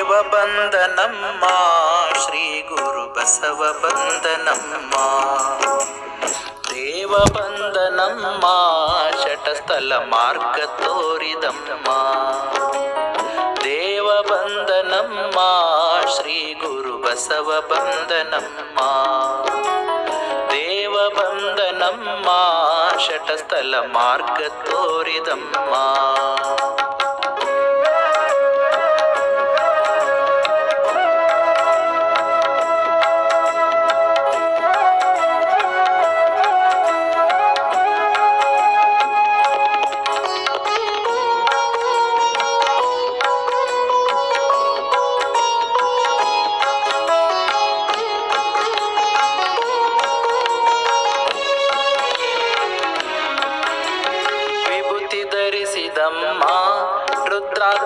ದೇವ ಬಂದ ನಮ್ಮ, ಶ್ರೀ ಗುರು ಬಸವ ಬಂದ ನಮ್ಮ. ದೇವ ಬಂದ ನಮ್ಮ ಶಟಸ್ಥಲ ಮಾರ್ಗ ತೋರಿದಮ್ಮ. ದೇವ ಬಂದ ನಮ್ಮ, ಶ್ರೀ ಗುರು ಬಸವ ಬಂದ ನಮ್ಮ. ದೇವ ಬಂದ ನಮ್ಮ ಶಟಸ್ಥಲ ಮಾರ್ಗ ತೋರಿದಮ್ಮ.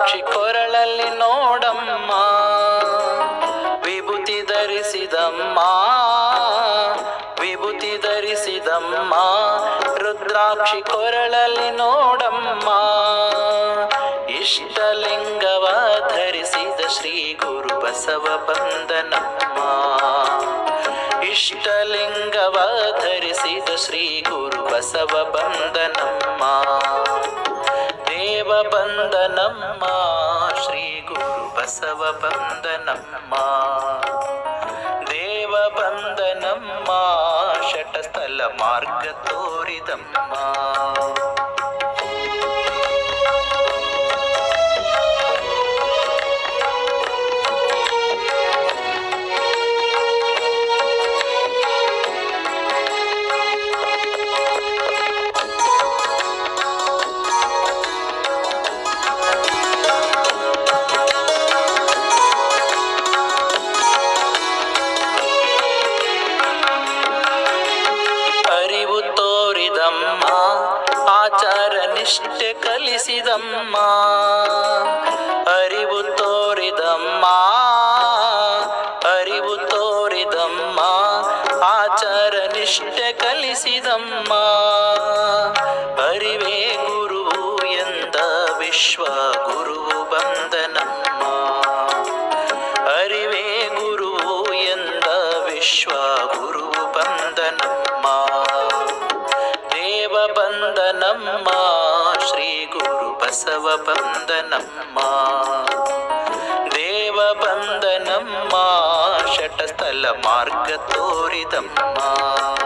ರುದ್ರಾಕ್ಷಿ ಕೊರಳಲ್ಲಿ ನೋಡಮ್ಮ. ವಿಭೂತಿ ಧರಿಸಿದಮ್ಮ. ವಿಭೂತಿ ಧರಿಸಿದಮ್ಮ. ರುದ್ರಾಕ್ಷಿ ಕೊರಳಲ್ಲಿ ನೋಡಮ್ಮ. ಇಷ್ಟಲಿಂಗವ ಧರಿಸಿದ ಶ್ರೀ ಗುರು ಬಸವ ಬಂದನಮ್ಮ ಇಷ್ಟಲಿಂಗವ ಧರಿಸಿದ ಶ್ರೀ ಗುರು ಬಸವ ಬಂದನಮ್ಮ ಬಂದನಮ್ಮ ಶ್ರೀ ಗುರು ಬಸವ ಬಂದನಮ್ಮ ದೇವ ಬಂದನಮ್ಮ ಶಟಸ್ಥಲ ಮಾರ್ಗ ತೋರಿದಮ್ಮ ನಿಷ್ಠೆ ಕಲಿಸಿದಮ್ಮ, ಅರಿವು ತೋರಿದಮ್ಮ ಅರಿವು ತೋರಿದಮ್ಮ ಆಚಾರ ನಿಷ್ಠೆ ಕಲಿಸಿದಮ್ಮ. ಅರಿವೇ ಗುರು ಎಂದ ವಿಶ್ವ ಗುರುವು ಬಂದನಮ್ಮ. ಅರಿವೇ ಗುರು ಎಂದ ವಿಶ್ವ ಗುರು ಬಂದನಮ್ಮ. ದೇವ ಬಂದನಮ್ಮ. ಶ್ರೀ ಗುರು ಬಸವ ಬಂದನಮ್ಮ. ದೇವ ಬಂದನಮ್ಮ ಶಟಸ್ಥಲ ಮಾರ್ಗ ತೋರಿದಮ್ಮ.